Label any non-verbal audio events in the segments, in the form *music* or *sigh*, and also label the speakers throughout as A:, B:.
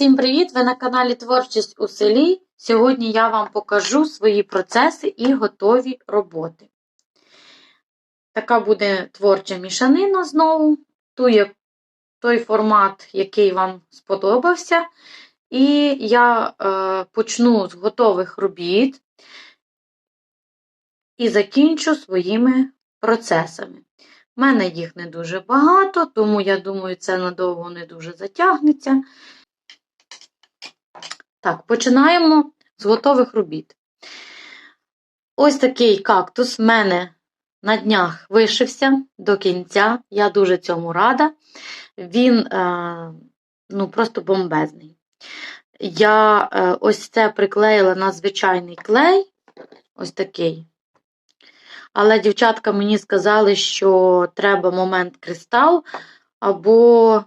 A: Всім привіт! Ви на каналі Творчість у селі. Сьогодні я вам покажу свої процеси і готові роботи. Така буде творча мішанина знову. Той формат, який вам сподобався. І я е, почну з готових робіт і закінчу своїми процесами. У мене їх не дуже багато, тому я думаю, це надовго не дуже затягнеться. Так, починаємо з готових робіт. Ось такий кактус в мене на днях вишився до кінця. Я дуже цьому рада. Він е, ну, просто бомбезний. Я е, ось це приклеїла на звичайний клей. Ось такий. Але дівчатка мені сказали, що треба момент кристал, або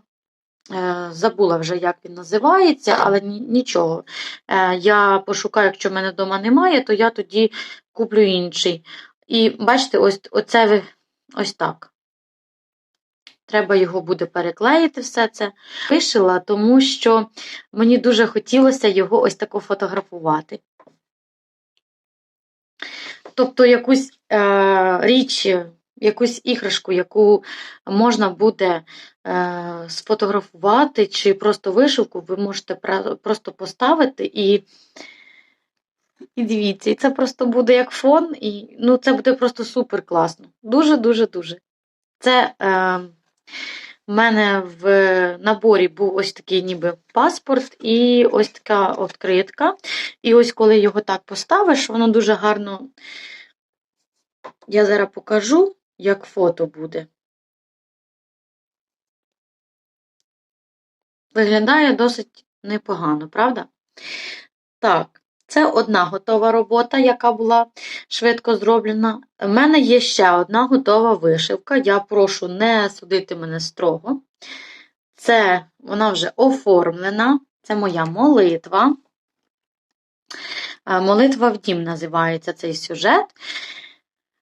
A: забула вже, як він називається, але нічого. Е, я пошукаю, якщо в мене вдома немає, то я тоді куплю інший. І бачите, ось оце ось так. Треба його буде переклеїти все це. Вишила, тому що мені дуже хотілося його ось тако фотографувати. Тобто якусь е, річ, якусь іграшку, яку можна буде е, сфотографувати, чи просто вишивку, ви можете просто поставити і і дивіться, і це просто буде як фон, і ну, це буде просто супер класно. Дуже-дуже-дуже. Це е, в мене в наборі був ось такий ніби паспорт і ось така відкритка. І ось коли його так поставиш, воно дуже гарно. Я зараз покажу, як фото буде. Виглядає досить непогано, правда? Так, це одна готова робота, яка була швидко зроблена. У мене є ще одна готова вишивка. Я прошу не судити мене строго. Це вона вже оформлена, це моя молитва. Е, молитва в дім називається цей сюжет.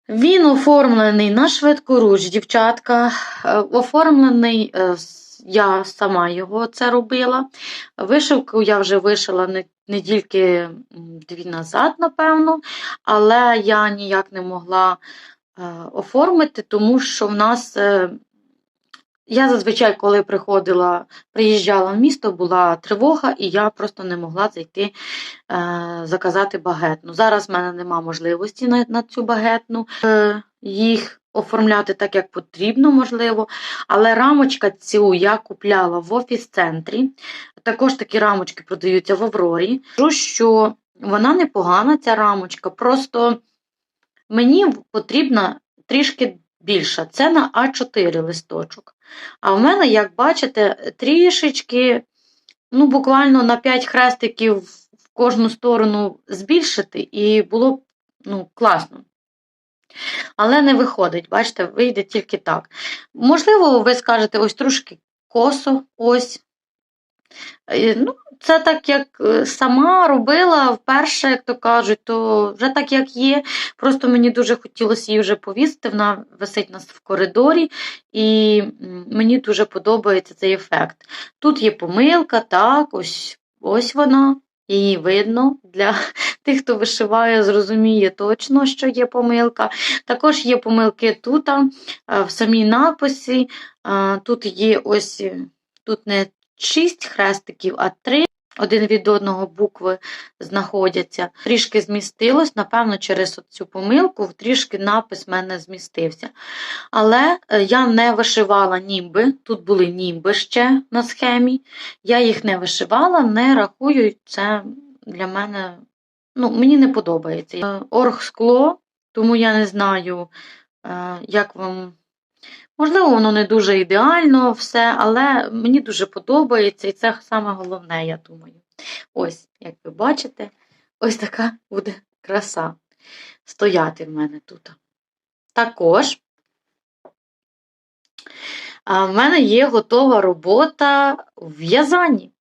A: Він оформлений на швидкоруч, дівчатка. Е, оформлений, е, я сама його це робила. Вишивку я вже вишила не тільки дві назад, напевно, але я ніяк не могла оформити, тому що в нас я зазвичай, коли приходила, приїжджала в місто, була тривога, і я просто не могла зайти е, заказати багетну. Зараз в мене нема можливості на на цю багетну е, їх оформляти так, як потрібно, можливо. Але рамочка цю я купляла в офіс-центрі. Також такі рамочки продаються в Аврорі. Кажу, що вона непогана, ця рамочка, просто мені потрібна трішки більша. Це на А4 листочок. А в мене, як бачите, трішечки, ну, буквально на 5 хрестиків в кожну сторону збільшити, і було б ну, класно. Але не виходить, бачите, вийде тільки так. Можливо, ви скажете, ось трошки косо, ось. Ну, Це так, як е, сама робила вперше, як то кажуть, то вже так, як є. Просто мені дуже хотілося її вже повісити, вона висить нас в коридорі, і мені дуже подобається цей ефект. Тут є помилка, так, ось, ось вона. Її видно для *laughs* тих, хто вишиває, зрозуміє точно, що є помилка. Також є помилки тут, в самій написі. Тут є ось тут не 6 хрестиків, а 3 один від одного букви знаходяться. Трішки змістилось, напевно, через цю помилку трішки напис в мене змістився. Але е, я не вишивала ніби, тут були ніби ще на схемі. Я їх не вишивала, не рахую, це для мене ну, мені не подобається. Е, Оргскло, тому я не знаю, е, як вам Можливо, воно не дуже ідеально все, але мені дуже подобається, і це саме головне, я думаю. Ось, як ви бачите, ось така буде краса стояти в мене тут. Також в мене є готова робота в в'язанні.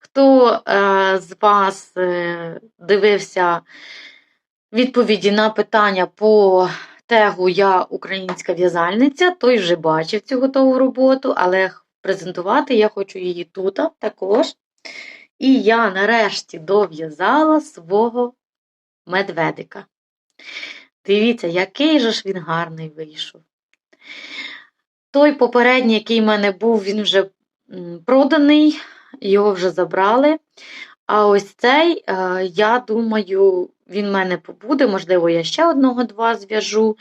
A: Хто е, з вас е, дивився відповіді на питання по тегу Я українська в'язальниця, той вже бачив цю готову роботу, але презентувати я хочу її тут також. І я нарешті дов'язала свого медведика. Дивіться, який же ж він гарний вийшов. Той попередній, який в мене був, він вже проданий, його вже забрали. А ось цей, е, я думаю, він в мене побуде, можливо, я ще одного-два зв'яжу,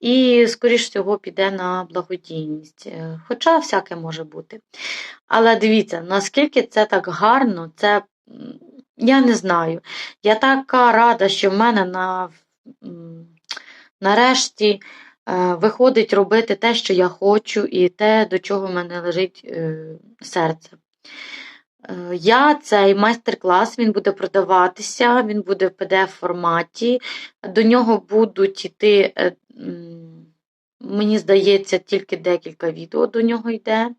A: і, скоріш всього, піде на благодійність. Е, Хоча всяке може бути. Але дивіться, наскільки це так гарно, це я не знаю. Я така рада, що в мене на, нарешті е, виходить робити те, що я хочу, і те, до чого в мене лежить е, серце. Е, Я цей майстер-клас він буде продаватися, він буде в PDF-форматі. До нього будуть йти, е, мені здається, тільки декілька відео до нього йде.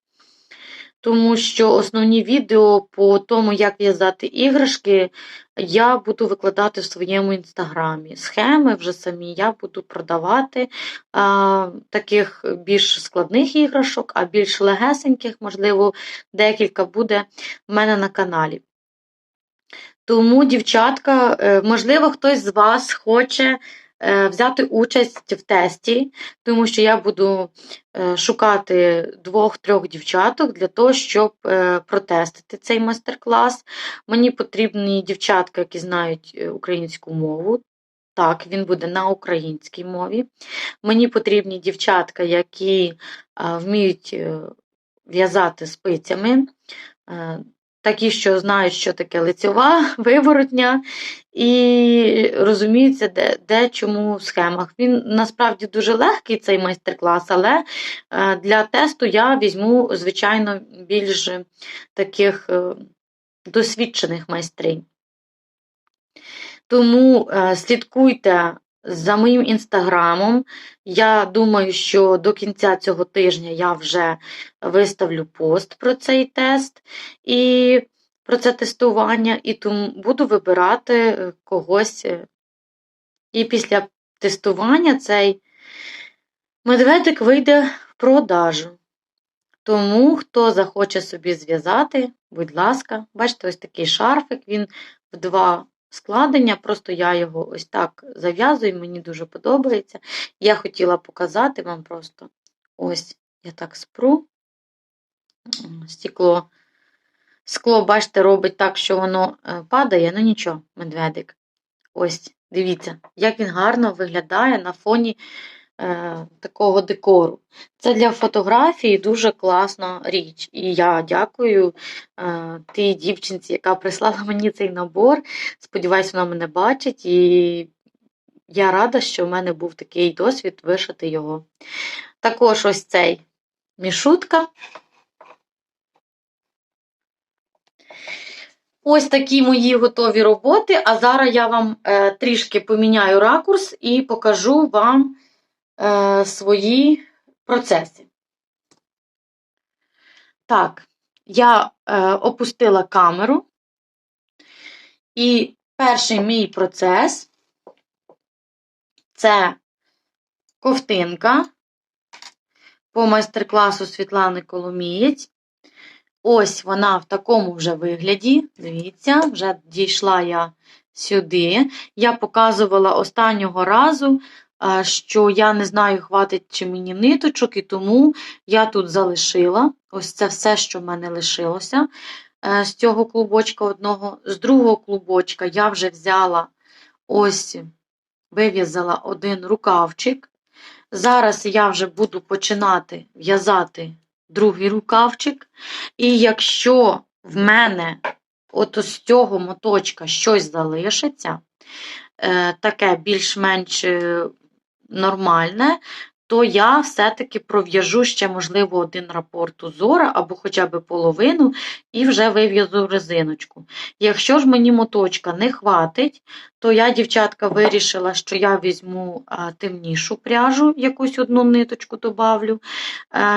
A: Тому що основні відео по тому, як в'язати іграшки, я буду викладати в своєму інстаграмі. Схеми вже самі я буду продавати а, таких більш складних іграшок, а більш легесеньких, можливо, декілька буде в мене на каналі. Тому, дівчатка, е, можливо, хтось з вас хоче взяти участь в тесті, тому що я буду е, шукати двох-трьох дівчаток для того, щоб е, протестити цей майстер-клас. Мені потрібні дівчатка, які знають е, українську мову. Так, він буде на українській мові. Мені потрібні дівчатка, які вміють е, в'язати спицями, е, такі, що знають, що таке лицьова, *laughs* виворотня, і розуміються, де, де чому в схемах. Він насправді дуже легкий, цей майстер-клас, але е, для тесту я візьму, звичайно, більш таких е, досвідчених майстринь. Тому е, слідкуйте за моїм інстаграмом. Я думаю, що до кінця цього тижня я вже виставлю пост про цей тест і про це тестування, і тому буду вибирати е, когось. е, І після тестування цей медведик вийде в продажу. Тому, хто захоче собі зв'язати, будь ласка, бачите, ось такий шарфик, він в два складення, просто я його ось так зав'язую, мені дуже подобається. Я хотіла показати вам просто ось я так спру. Стекло. Скло, бачите, робить так, що воно е, падає, ну нічого, медведик. Ось, дивіться, як він гарно виглядає на фоні такого декору. Це для фотографії дуже класна річ. І я дякую е, тій дівчинці, яка прислала *laughs* мені цей набор. Сподіваюсь, вона мене бачить, і я рада, що в мене був такий досвід вишити його. Також ось цей мішутка. Ось такі мої готові роботи. А зараз я вам е, трішки поміняю ракурс і покажу вам е, свої процеси. Так, я е, опустила камеру. І перший мій процес це ковтинка по майстер-класу Світлани Коломієць. Ось вона в такому вже вигляді. Дивіться, вже дійшла я сюди. Я показувала останнього разу, що я не знаю, хватить чи мені ниточок, і тому я тут залишила. Ось це все, що в мене лишилося е, з цього клубочка одного. З другого клубочка я вже взяла ось, вив'язала один рукавчик. Зараз я вже буду починати в'язати другий рукавчик. І якщо в мене от з цього моточка щось залишиться, е, таке більш-менш е, нормальне, то я все-таки пров'яжу ще, можливо, один рапорт узора або хоча б половину, і вже вив'язу резиночку. Якщо ж мені моточка не хватить, то я, дівчатка, вирішила, що я візьму темнішу пряжу, якусь одну ниточку добавлю,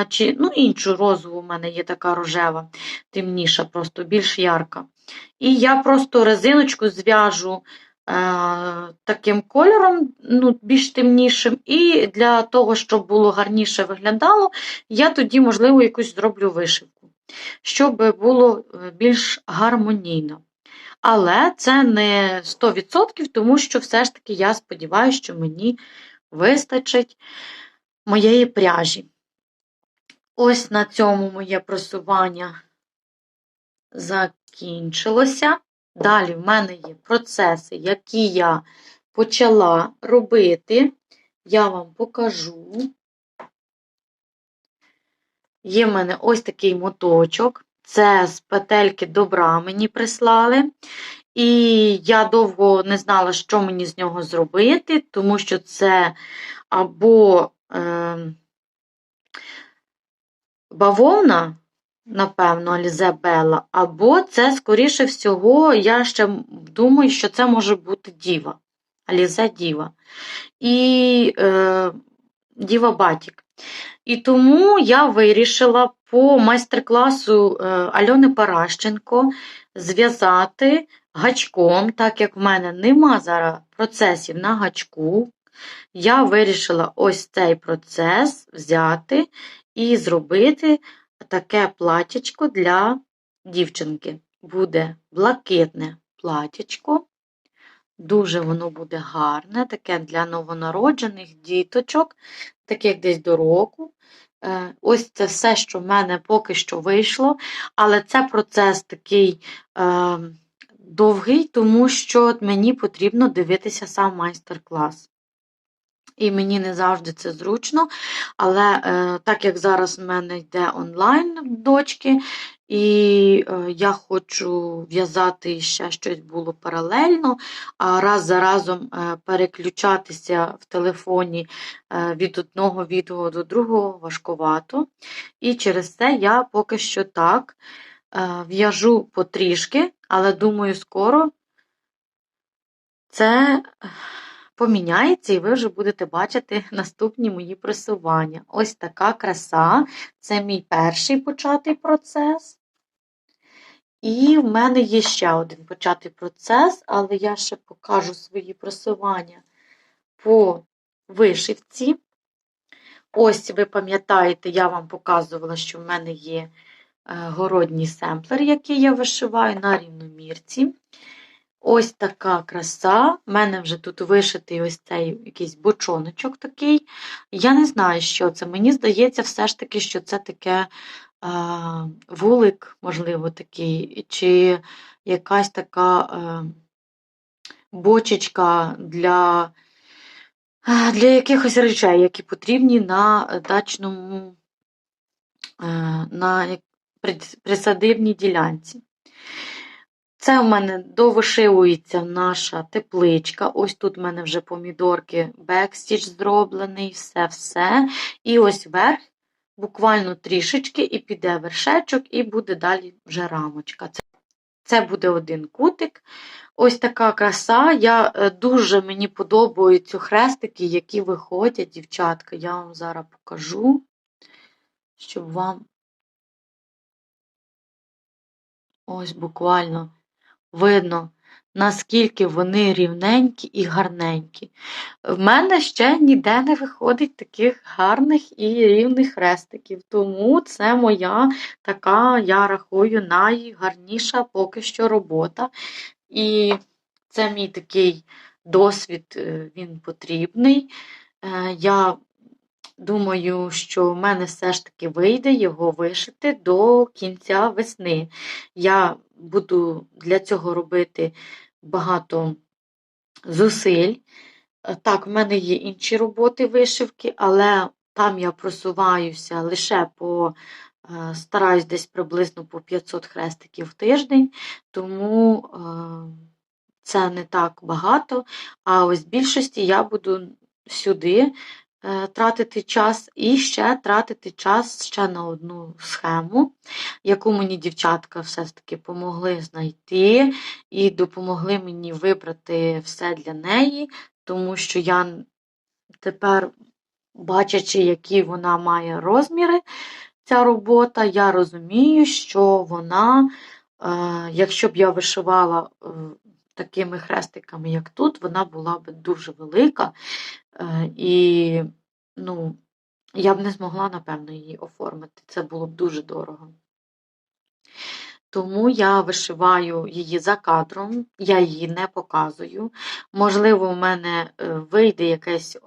A: чи ну, іншу розову у мене є така рожева, темніша, просто більш ярка. І я просто резиночку зв'яжу таким кольором, ну, більш темнішим, і для того, щоб було гарніше виглядало, я тоді, можливо, якусь зроблю вишивку, щоб було е, більш гармонійно. Але це не 100%, тому що все ж таки я сподіваюся, що мені вистачить моєї пряжі. Ось на цьому моє просування закінчилося. Далі в мене є процеси, які я почала робити. Я вам покажу. Є в мене ось такий моточок. Це з петельки добра мені прислали. І я довго не знала, що мені з нього зробити, тому що це або е, бавовна, напевно, Алізе або це, скоріше всього, я ще думаю, що це може бути діва. Алізе Діва. І е, Діва Батік. І тому я вирішила по майстер-класу е, Альони Паращенко зв'язати гачком, так як в мене нема зараз процесів на гачку. Я вирішила ось цей процес взяти і зробити таке платячко для дівчинки. Буде блакитне платячко. Дуже воно буде гарне, таке для новонароджених діточок, таких десь до року. Е, Ось це все, що в мене поки що вийшло, але це процес такий е, довгий, тому що мені потрібно дивитися сам майстер-клас. І мені не завжди це зручно, але е, так як зараз в мене йде онлайн дочки, і е, я хочу в'язати ще щось було паралельно, а раз за разом е, переключатися в телефоні від одного відео до другого важкувато. І через це я поки що так в'яжу потрішки, але думаю, скоро це поміняється, і ви вже будете бачити наступні мої просування. Ось така краса. Це мій перший початий процес. І в мене є ще один початий процес, але я ще покажу свої просування по вишивці. Ось, ви пам'ятаєте, я вам показувала, що в мене є е, городній семплер, який я вишиваю на рівномірці. Ось така краса. У мене вже тут вишитий ось цей якийсь бочоночок такий. Я не знаю, що це. Мені здається, все ж таки, що це таке а, вулик, можливо, такий, чи якась така а, бочечка для, для якихось речей, які потрібні на дачному, а, на присадибній ділянці. Це в мене довишивується наша тепличка. Ось тут в мене вже помідорки бекстіч зроблений, все-все. І ось верх, буквально трішечки, і піде вершечок, і буде далі вже рамочка. Це, буде один кутик. Ось така краса. Я е, Дуже мені подобаються хрестики, які виходять, дівчатка. Я вам зараз покажу, щоб вам ось буквально видно, наскільки вони рівненькі і гарненькі. В мене ще ніде не виходить таких гарних і рівних хрестиків, тому це моя така, я рахую, найгарніша поки що робота. І це мій такий досвід, е, він потрібний. Е, я Думаю, що в мене все ж таки вийде його вишити до кінця весни. Я буду для цього робити багато зусиль. Е, так, в мене є інші роботи вишивки, але там я просуваюся лише по е, стараюсь десь приблизно по 500 хрестиків в тиждень, тому е, це не так багато. А ось в більшості я буду сюди тратити час і ще тратити час ще на одну схему, яку мені дівчатка все ж таки допомогли знайти і допомогли мені вибрати все для неї, тому що я тепер, бачачи, які вона має розміри, ця робота, я розумію, що вона, е, якщо б я вишивала е, такими хрестиками, як тут, вона була б дуже велика. Е, і ну, я б не змогла, напевно, її оформити. Це було б дуже дорого. Тому я вишиваю її за кадром, я її не показую. Можливо, в мене е, вийде якесь е,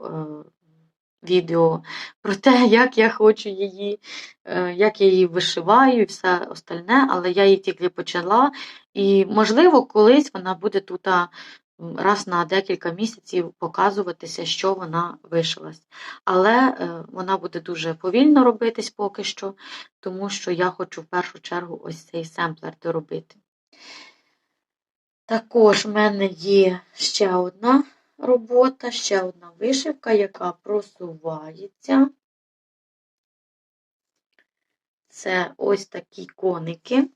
A: відео про те, як я хочу її, е, як я її вишиваю і все остальне, але я її тільки почала. І, можливо, колись вона буде тут раз на декілька місяців показуватися, що вона вишилась. Але е, вона буде дуже повільно робитись поки що, тому що я хочу в першу чергу ось цей семплер доробити. Також в мене є ще одна робота, ще одна вишивка, яка просувається. Це ось такі коники.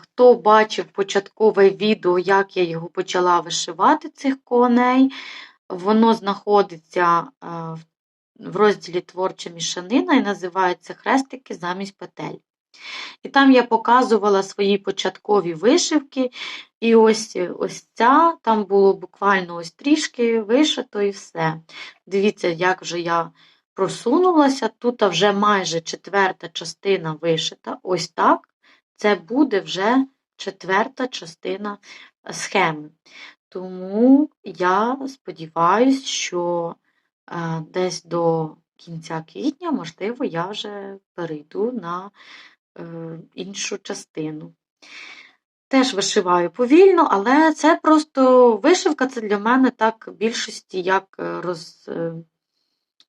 A: Хто бачив початкове відео, як я його почала вишивати, цих коней, воно знаходиться в- розділі Творча мішанина і називається Хрестики замість петель. І там я показувала свої початкові вишивки, і ось, ось ця, там було буквально ось трішки вишито і все. Дивіться, як вже я просунулася. Тут вже майже четверта частина вишита. Ось так. Це буде вже четверта частина схеми. Тому я сподіваюся, що е, десь до кінця квітня, можливо, я вже перейду на іншу частину. Теж вишиваю повільно, але це просто вишивка це для мене так в більшості як е, роз, е,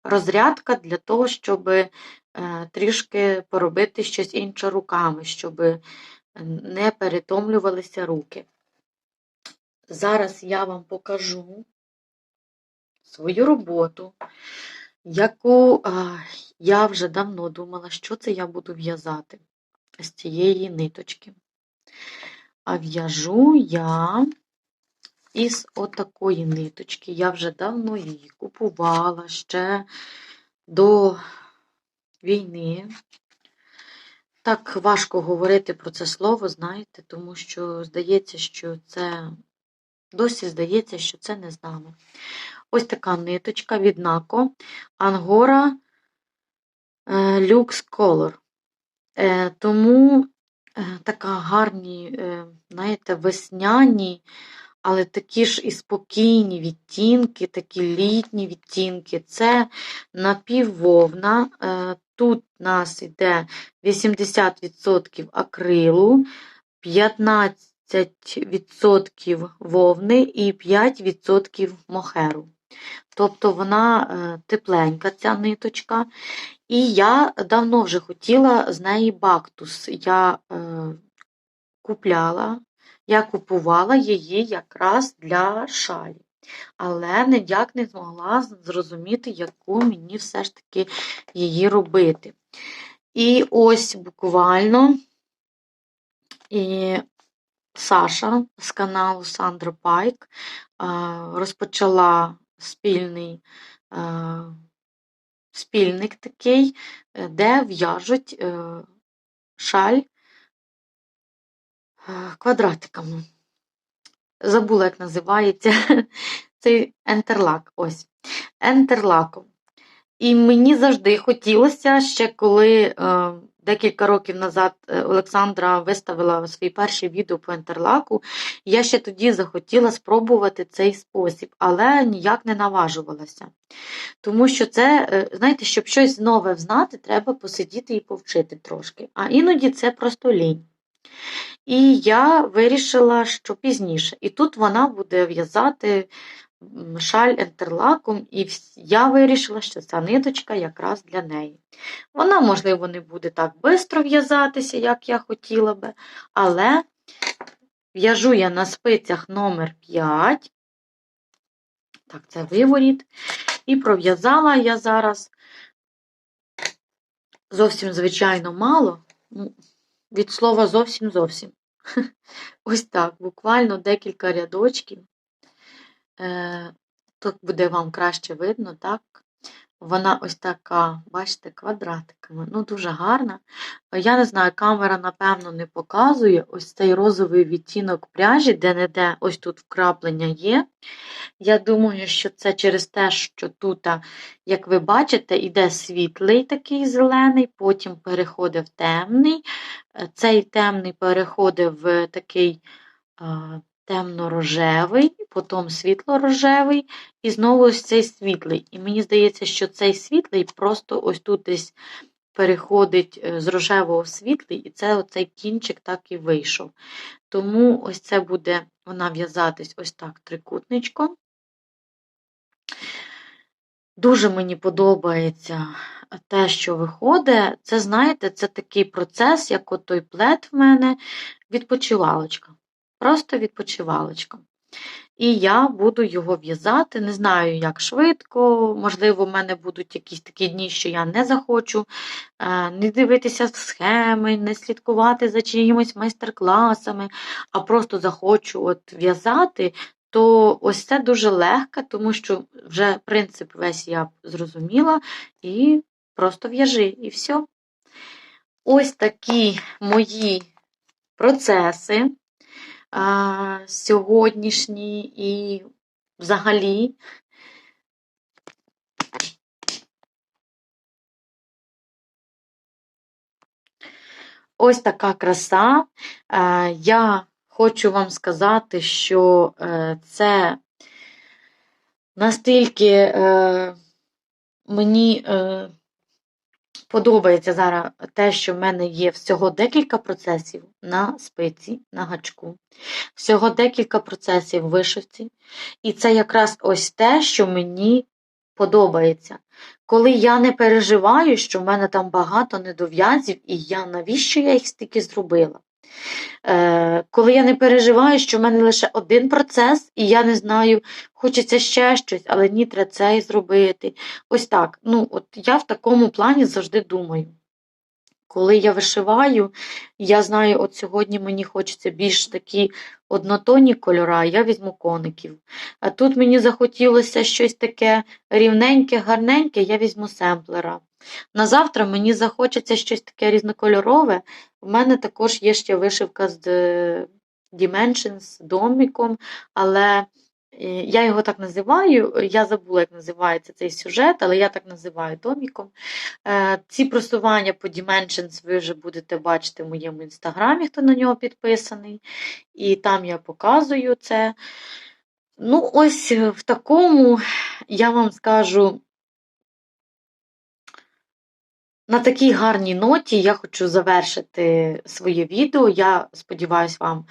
A: розрядка для того, щоб е, трішки поробити щось інше руками, щоб не перетомлювалися руки. Зараз я вам покажу свою роботу, яку я вже давно думала, що це я буду в'язати з цієї ниточки. А в'яжу я із отакої ниточки. Я вже давно її купувала ще до війни. Так важко говорити про це слово, знаєте, тому що здається, що це досі здається, що це не з нами. Ось така ниточка від Нако Angora е, Lux Color. Е, Тому е, така гарні, е, знаєте, весняні, але такі ж і спокійні відтінки, такі літні відтінки. Це напіввовна. Тут у нас йде 80% акрилу, 15% вовни і 5% мохеру. Тобто вона е, тепленька, ця ниточка. І я давно вже хотіла з неї бактус. Я е, купляла, я купувала її якраз для шалі. Але ніяк не змогла зрозуміти, яку мені все ж таки її робити. І ось буквально і Саша з каналу Сандра Пайк розпочала спільний е, спільник такий, е, де в'яжуть е, шаль квадратиками. Забула, як називається *laughs* цей ентерлак. Ось. Ентерлаком. І мені завжди хотілося, ще коли декілька років назад е, Олександра виставила свої перші відео по ентерлаку, я ще тоді захотіла спробувати цей спосіб, але ніяк не наважувалася. Тому що це, е, знаєте, щоб щось нове знати, треба посидіти і повчити трошки. А іноді це просто лінь. І я вирішила, що пізніше. І тут вона буде в'язати шаль ентерлаком, і я вирішила, що ця ниточка якраз для неї. Вона, можливо, не буде так швидко в'язатися, як я хотіла би, але в'яжу я на спицях номер 5. Так, це виворіт. І пров'язала я зараз зовсім, звичайно, мало. Ну, від слова зовсім зовсім. *laughs* Ось так, буквально декілька рядочків. Е, Тут буде вам краще видно, так? Вона ось така, бачите, квадратиками. Ну, дуже гарна. Я не знаю, камера, напевно, не показує ось цей розовий відтінок пряжі, де-не-де ось тут вкраплення є. Я думаю, що це через те, що тут, як ви бачите, іде світлий такий зелений, потім переходить в темний. Е, Цей темний переходить в такий темно-рожевий, потім світло-рожевий, і знову ось цей світлий. І мені здається, що цей світлий просто ось тут десь переходить е, з рожевого в світлий, і це оцей кінчик так і вийшов. Тому ось це буде вона в'язатись ось так трикутничком. Дуже мені подобається те, що виходить. Це, знаєте, це такий процес, як от той плед в мене, відпочивалочка. Просто відпочивалочка. І я буду його в'язати. Не знаю, як швидко. Можливо, в мене будуть якісь такі дні, що я не захочу е, не дивитися в схеми, не слідкувати за чиїмось майстер-класами, а просто захочу от в'язати, то ось це дуже легко, тому що вже принцип весь я зрозуміла, і просто в'яжи, і все. Ось такі мої процеси сьогоднішні і взагалі. Ось така краса. Я хочу вам сказати, що е, це настільки е, мені е, подобається зараз те, що в мене є всього декілька процесів на спиці, на гачку, всього декілька процесів в вишивці. І це якраз ось те, що мені подобається. Коли я не переживаю, що в мене там багато недов'язів, і я навіщо я їх стільки зробила? Е, коли я не переживаю, що в мене лише один процес, і я не знаю, хочеться ще щось, але ні, треба це і зробити. Ось так. Ну, от я в такому плані завжди думаю. Коли я вишиваю, я знаю, от сьогодні мені хочеться більш такі однотонні кольора, я візьму коників. А тут мені захотілося щось таке рівненьке, гарненьке, я візьму семплера. На завтра мені захочеться щось таке різнокольорове. У мене також є ще вишивка з е, Dimensions, з доміком, але е, я його так називаю. Я забула, як називається цей сюжет, але я так називаю доміком. Е, Ці просування по Dimensions ви вже будете бачити в моєму інстаграмі, хто на нього підписаний. І там я показую це. Ну, ось в такому я вам скажу. На такій гарній ноті я хочу завершити своє відео. Я сподіваюся, вам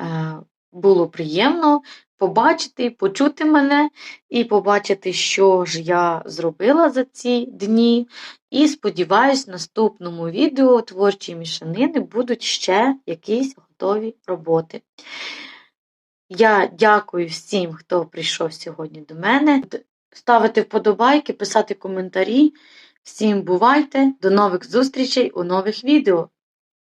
A: е, було приємно побачити, почути мене і побачити, що ж я зробила за ці дні. І сподіваюсь, в наступному відео творчі мішанини будуть ще якісь готові роботи. Я дякую всім, хто прийшов сьогодні до мене. Ставити вподобайки, писати коментарі. Всім бувайте, до нових зустрічей у нових відео.